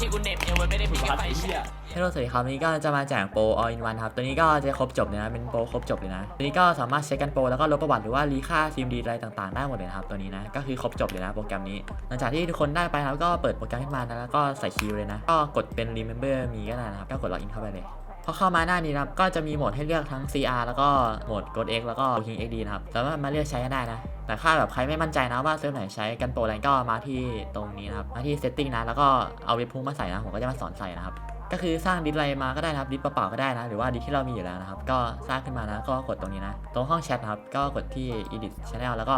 ที่กูเน็บเอวไว้ไม่ได้มีแค่ไฟแช็กฮัลโหลสวัสดีครับวันนี้ก็จะมาแจกโปร all in one ครับ ตัวนี้ก็จะครบจบเลยนะ เป็นโปรครบจบเลยนะ ตัวนี้ก็สามารถเช็คกันโปรแล้วก็ลบประวัติหรือว่ารีค่าซีมดีอะไรต่างๆ ได้หมดเลยนะครับ ตัวนี้นะ ก็คือครบจบเลยนะโปรแกรมนี้ หลังจากที่ทุกคนได้ไปครับก็เปิดโปรแกรมขึ้นมานะแล้วก็ใส่คีย์เลยนะ ก็กดเป็น remember มีก็ได้นะครับ ก็กด login เข้าไปเลย อเข้ามาหน้านี้นะครับก็จะมีโหมดให้เลือกทั้ง CR แล้วก็โหมด Code X แล้วก็ King XD นะครับสามารถมาเลือกใช้กันได้นะแต่ถ้าแบบใครไม่มั่นใจนะว่าเซิร์ฟไหนใช้กันโปรอะไรก็มาที่ตรงนี้นะครับมาที่ setting นะแล้วก็เอาเว็บพุ่งมาใส่นะผมก็จะมาสอนใส่นะครับก็คือสร้างดิสไรมาก็ได้นะครับดิสเปล่าก็ได้นะ หรือว่าดิสที่เรามีอยู่แล้วนะครับ ก็สร้างขึ้นมานะก็กดตรงนี้นะ ตรงห้องแชทนะครับก็กดที่ edit channel แล้วก็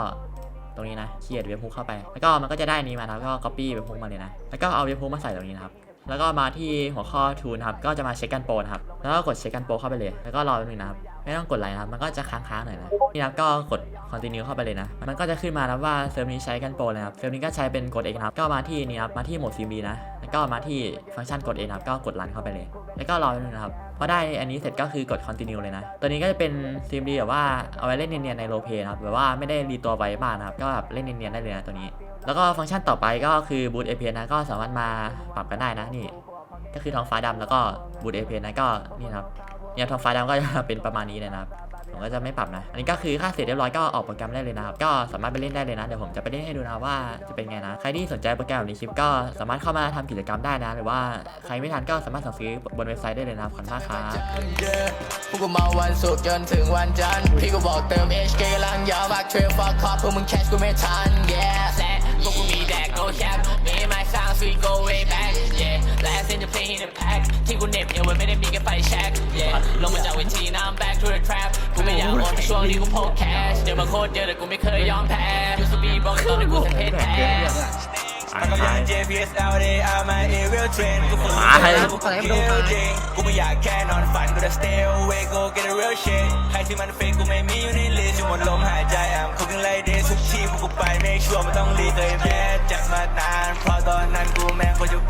ตรงนี้นะเขียนเว็บพุ่งเข้าไป แล้วก็มันก็จะได้นี้มานะก็ copy เว็บพุ่งมาเลยนะ แล้วก็เอาเว็บพุ่งมาใส่ตรงนี้นะครับ แล้วก็มาที่หัวข้อ tool นะครับ ก็จะมาเช็คกันโปรนะครับ แล้วก็กดเช็คกันโปรเข้าไปเลย แล้วก็รอแป๊บนึงนะครับ ไม่ต้องกดไลน์นะครับ มันก็จะค้างๆหน่อยนะ นี่นะครับก็กด continue เข้าไปเลยนะ มันก็จะขึ้นมานะว่าเซิร์ฟนี้ใช้กันโปรนะครับ เซิร์ฟนี้ก็ใช้เป็นกดเองครับ ก็มาที่นี่ครับ มาที่โหมด CMD นะ แล้วก็มาที่ฟังก์ชันกดเองครับ ก็กดรันเข้าไปเลย แล้วก็รอแป๊บนึงนะครับพอได้อันนี้เสร็จก็คือกด continue เลยนะ ตัวนี้ก็จะเป็น CMD แบบว่าเอาไว้เล่นเนียนๆในโรลเพย์นะครับ แบบว่าไม่ได้รีตัวไว้มากนะครับ ก็แบบเล่นเนียนๆได้เลยนะตัวนี้ แล้วก็ฟังก์ชันต่อไปก็คือ boot APN นะก็สามารถมาปรับกันได้นะนี่ ก็คือท้องฟ้าดำแล้วก็บูทเอเพนนะก็นี่นะครับเนี่ยท้องฟ้าดำก็จะเป็นประมาณนี้เลยนะครับผมก็จะไม่ปรับนะ อันนี้ก็คือค่าเสร็จเรียบร้อยก็ออกโปรแกรมได้เลยนะครับ ก็สามารถไปเล่นได้เลยนะ เดี๋ยวผมจะไปเล่นให้ดูนะว่าจะเป็นไงนะ ใครที่สนใจโปรแกรมแบบนี้คลิปก็สามารถเข้ามาทำกิจกรรมได้นะ หรือว่าใครไม่ทันก็สามารถสั่งซื้อบนเว็บไซต์ได้เลยนะครับขอบคุณมากครับพวกกูเมาวันศุกร์จนถึงวันจันทร์พี่ก็บอกเติม HK กำลังยาวมากเทรลฟอร์คอพวกมึงแคชกูไม่ทัน yeah cap มีไม้สร้าง sweet go way back yeah last in the play in the pack ที่กูเหน็บเอวไว้ไม่ได้มีแค่ไฟแช็ก yeah ลงมาจากเวทีน้ำ back to the trap กูไม่อยากโอนช่วงนี้กูพก cash เดี๋ยวมาโคตรเยอะแต่กูไม่เคยยอมแพ้ยูสปีบอกตอนนี้กูจะเพชรแพ้มันกำลัง JPS out there I'm my aerial train กูฝึก มาให้กูไม่อยากแค่นอนฝันกูจะ stay awake go get a real shit ใครที่มัน fake กูไม่มีอยู่ใน list อยู่หมดลมหายใจ I'm cooking like this ทุกทีพวกกูไปไม่ชัวร์มันต้องรีเคยแพ้จัดมานานเพราะตอนนั้นกูแม่งโคตรจะ